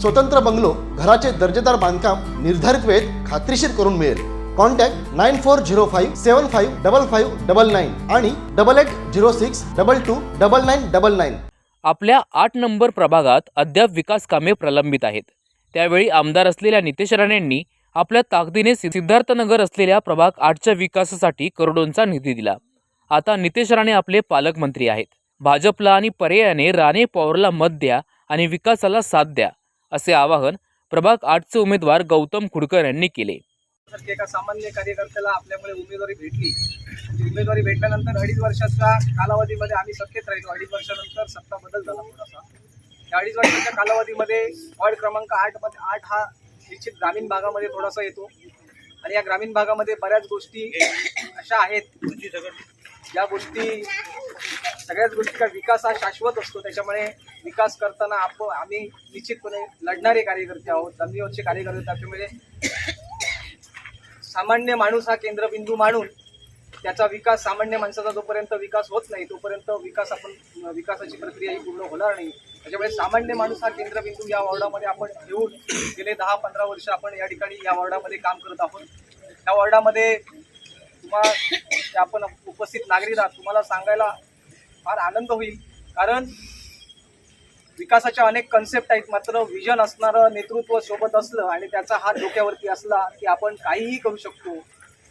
स्वतंत्र बंगलो घराचे दर्जेदार बांधकाम निर्धारित वेळेत खात्रीशीर करून मिळेल. Contact nine four zero five seven five double five double nine आणि double eight zero six double two double nine double nine. आपल्या आठ नंबर प्रभागात अद्याप विकास कामे प्रलंबित आहेत. त्यावेळी आमदार असलेल्या नितेश राणेंनी आपल्या ताकदीने सिद्धार्थनगर असलेल्या प्रभाग आठच्या विकासासाठी करोडोंचा निधी दिला. आता नितेश राणे आपले पालकमंत्री आहेत. भाजपला आणि पर्यायाने राणे पॉवरला मत द्या आणि विकासाला साथ द्या. असे आवाहन प्रभाग आठचे उमेदवार गौतम खुडकर यांनी केले. एका सामान्य कार्यकर्त्याला आपल्यामुळे उमेदवारी भेटली. उमेदवारी भेटल्यानंतर अडीच वर्षाच्या कालावधीमध्ये आम्ही सत्तेत राहिलो. अडीच वर्षानंतर सत्ता बदल झाला थोडासा. त्या अडीच वर्षाच्या कालावधीमध्ये वॉर्ड क्रमांक आठमध्ये आठ हा निश्चित ग्रामीण भागामध्ये थोडासा येतो. आणि या ग्रामीण भागामध्ये बऱ्याच गोष्टी अशा आहेत. या गोष्टी सगळ्याच गोष्टीचा विकास हा शाश्वत असतो. त्याच्यामुळे विकास करताना आपण आम्ही निश्चितपणे लढणारे कार्यकर्ते आहोत. जमिनीवरचे कार्यकर्ते त्याच्यामुळे सामान्य माणूस हा केंद्रबिंदू मानून त्याचा विकास सामान्य माणसाचा जोपर्यंत विकास होत नाही तोपर्यंत विकास आपण विकासाची प्रक्रिया ही पूर्ण होणार नाही. त्याच्यामुळे सामान्य माणूस हा केंद्रबिंदू या वॉर्डामध्ये आपण घेऊन गेले दहा पंधरा वर्ष आपण या ठिकाणी या वॉर्डामध्ये काम करत आहोत. या वॉर्डामध्ये तुम्हाला जे आपण उपस्थित नागरिक आहात तुम्हाला सांगायला फार आनंद होईल. कारण विकासाच्या अनेक कन्सेप्ट आहेत. मात्र विजन असणारं नेतृत्व सोबत असलं आणि त्याचा हात डोक्यावरती असला की आपण काहीही करू शकतो.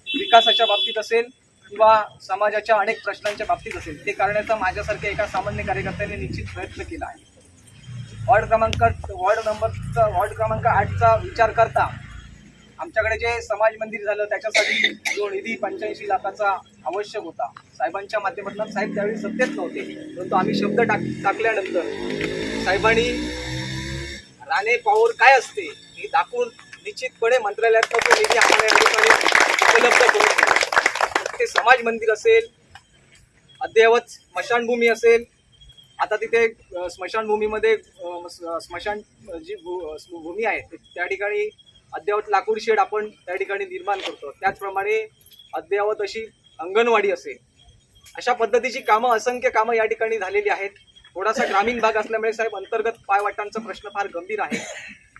विकासाच्या बाबतीत असेल किंवा समाजाच्या अनेक प्रश्नांच्या बाबतीत असेल ते करण्याचा माझ्यासारख्या एका सामान्य कार्यकर्त्याने निश्चित प्रयत्न केला आहे. वॉर्ड क्रमांक वॉर्ड नंबरचा वॉर्ड क्रमांक आठचा विचार करता आमच्याकडे जे समाज मंदिर झालं त्याच्यासाठी जो निधी पंच्याऐंशी लाखाचा आवश्यक होता. साहेबांच्या माध्यमातून साहेब त्यावेळी सत्तेत नव्हते परंतु आम्ही शब्द टाक टाकल्यानंतर साहेबांनी राणे पॉवर काय असते हे दाखवून निश्चितपणे मंत्रालयात तो निधी आम्हाला या ठिकाणी उपलब्ध करून ते समाज मंदिर असेल अद्ययावत स्मशानभूमी असेल आता तिथे स्मशानभूमीमध्ये स्मशान जी भू- भूमी आहे त्या ठिकाणी अद्ययावत लाकूड शेड आपण त्या ठिकाणी निर्माण करतो. त्याचप्रमाणे अद्ययावत अशी अंगणवाडी असेल. अशा पद्धतीची कामं असंख्य कामं या ठिकाणी झालेली आहेत. थोडासा ग्रामीण भाग असल्यामुळे साहेब अंतर्गत पायवाटांचा प्रश्न फार गंभीर आहे.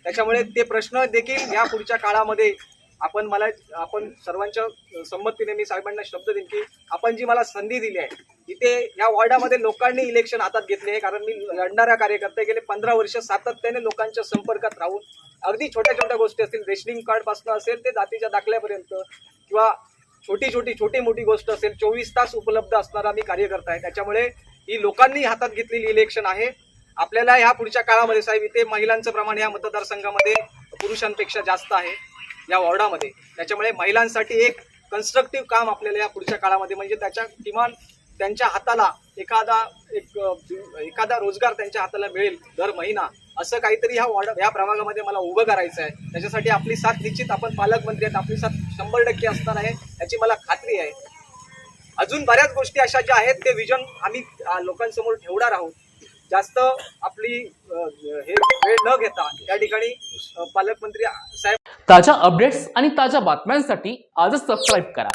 त्याच्यामुळे ते प्रश्न देखील या पुढच्या काळामध्ये आपण मला आपण सर्वांच्या संमतीने मी साहेबांना शब्द देईन की आपण जी मला संधी दिली आहे इथे या वॉर्डामध्ये लोकांनी इलेक्शन हातात घेतले आहे. कारण मी लढणाऱ्या कार्यकर्ते गेले पंधरा वर्ष सातत्याने लोकांच्या संपर्कात राहून अगदी छोट्या छोट्या गोष्टी असतील रेशनिंग कार्डपासून असेल ते जातीच्या दाखल्यापर्यंत किंवा छोटी छोटी छोटी मोठी गोष्ट असेल चोवीस तास उपलब्ध असणारा मी कार्यकर्ता आहे. त्याच्यामुळे ही लोकांनी हातात घेतलेली इलेक्शन आहे. आपल्याला ह्या पुढच्या काळामध्ये साहेब इथे महिलांचं प्रमाण या मतदारसंघामध्ये पुरुषांपेक्षा जास्त आहे या वॉर्डामध्ये. त्याच्यामुळे महिलांसाठी एक कन्स्ट्रक्टिव्ह काम आपल्याला या पुढच्या काळामध्ये म्हणजे त्याच्या किमान त्यांच्या हाताला एखादा एक एखादा रोजगार त्यांच्या हाताला मिळेल दर महिना असं काहीतरी ह्या वॉर्ड या प्रभागामध्ये मला उभं करायचं आहे. त्याच्यासाठी आपली साथ निश्चित आपण पालकमंत्री आहेत आपली साथ शंभर टक्के असणार आहे याची मला खात्री आहे. अजून बऱ्याच गोष्टी अशा ज्या आहेत ते विजन आम्ही लोकांसमोर ठेवणार आहोत. जास्त आपली हे वेळ न घेता या ठिकाणी पालकमंत्री साहेब ताज्या अपडेट्स आणि ताज्या बातम्यांसाठी आजच सबस्क्राईब करा.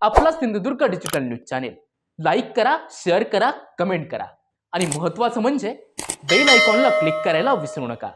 आपला Sindhudurg digital news channel like करा शेअर करा कमेंट करा. आणि महत्त्वाचं म्हणजे बेल आयकॉनला क्लिक करायला विसरू नका.